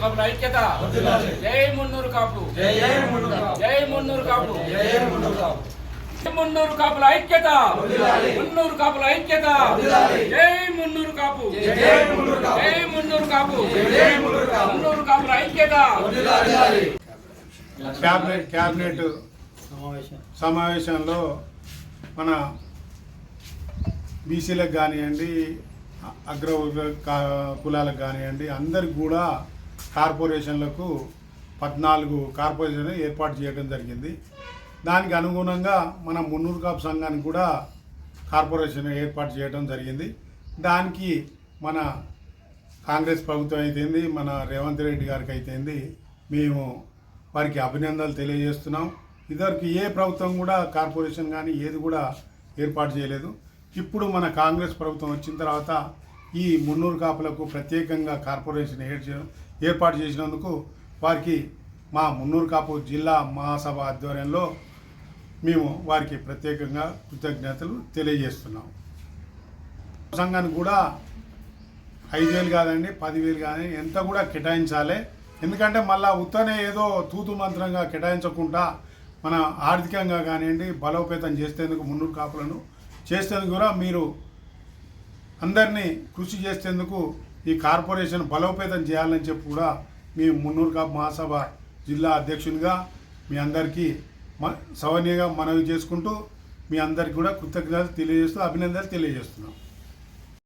కాపుల ఐక్యత జై మున్నూరు కాపు. జై జై మున్నూరు కాపు. జై మున్నూరు కాపు. కాపు. కాపుల ఐక్యత మున్నూరు కాపుల ఐక్యత జై మున్నూరు కాపు. జై జై మున్నూరు కాపు. జై మున్నూరు కాపు. కాపు. కాపుల ఐక్యత క్యాబినెట్ క్యాబినెట్ సమావేశంలో మన బీసీలకు కానివ్వండి అగ్ర కా- కులాలకు కానివ్వండి అందరికి కూడా కార్పొరేషన్లకు పద్నాలుగు కార్పొరేషన్ ఏర్పాటు చేయడం జరిగింది. దానికి అనుగుణంగా మన మున్నూరు కాపు సంఘానికి కూడా కార్పొరేషన్ ఏర్పాటు చేయడం జరిగింది. దానికి మన కాంగ్రెస్ ప్రభుత్వం అయితేంది మన రేవంత్ రెడ్డి గారికి అయితేంది మేము వారికి అభినందనలు తెలియజేస్తున్నాం. ఇదివరకు ఏ ప్రభుత్వం కూడా కార్పొరేషన్ కానీ ఏది కూడా ఏర్పాటు చేయలేదు. ఇప్పుడు మన కాంగ్రెస్ ప్రభుత్వం వచ్చిన తర్వాత ఈ మున్నూరు కాపులకు ప్రత్యేకంగా కార్పొరేషన్ ఏర్పాటు చేసినందుకు వారికి మా మున్నూరు కాపు జిల్లా మహాసభ ఆధ్వర్యంలో మేము వారికి ప్రత్యేకంగా కృతజ్ఞతలు తెలియజేస్తున్నాం. సంఘానికి కూడా ఐదు వేలు కాదండి పదివేలు కానీ ఎంత కూడా కేటాయించాలి. ఎందుకంటే మళ్ళా ఉత్తనే ఏదో తూతు మంత్రంగా కేటాయించకుండా మన ఆర్థికంగా కానివ్వండి బలోపేతం చేసేందుకు మున్నూరు కాపులను చేసేందుకు కూడా మీరు అందరినీ కృషి చేసేందుకు ఈ కార్పొరేషన్ బలోపేతం చేయాలని చెప్పి కూడా మీ మున్నూరు కాపు మహాసభ జిల్లా అధ్యక్షునిగా మీ అందరికీ మ సవనీయంగా మనవి చేసుకుంటూ మీ అందరికీ కూడా కృతజ్ఞతలు తెలియజేస్తూ అభినందనలు తెలియజేస్తున్నాం.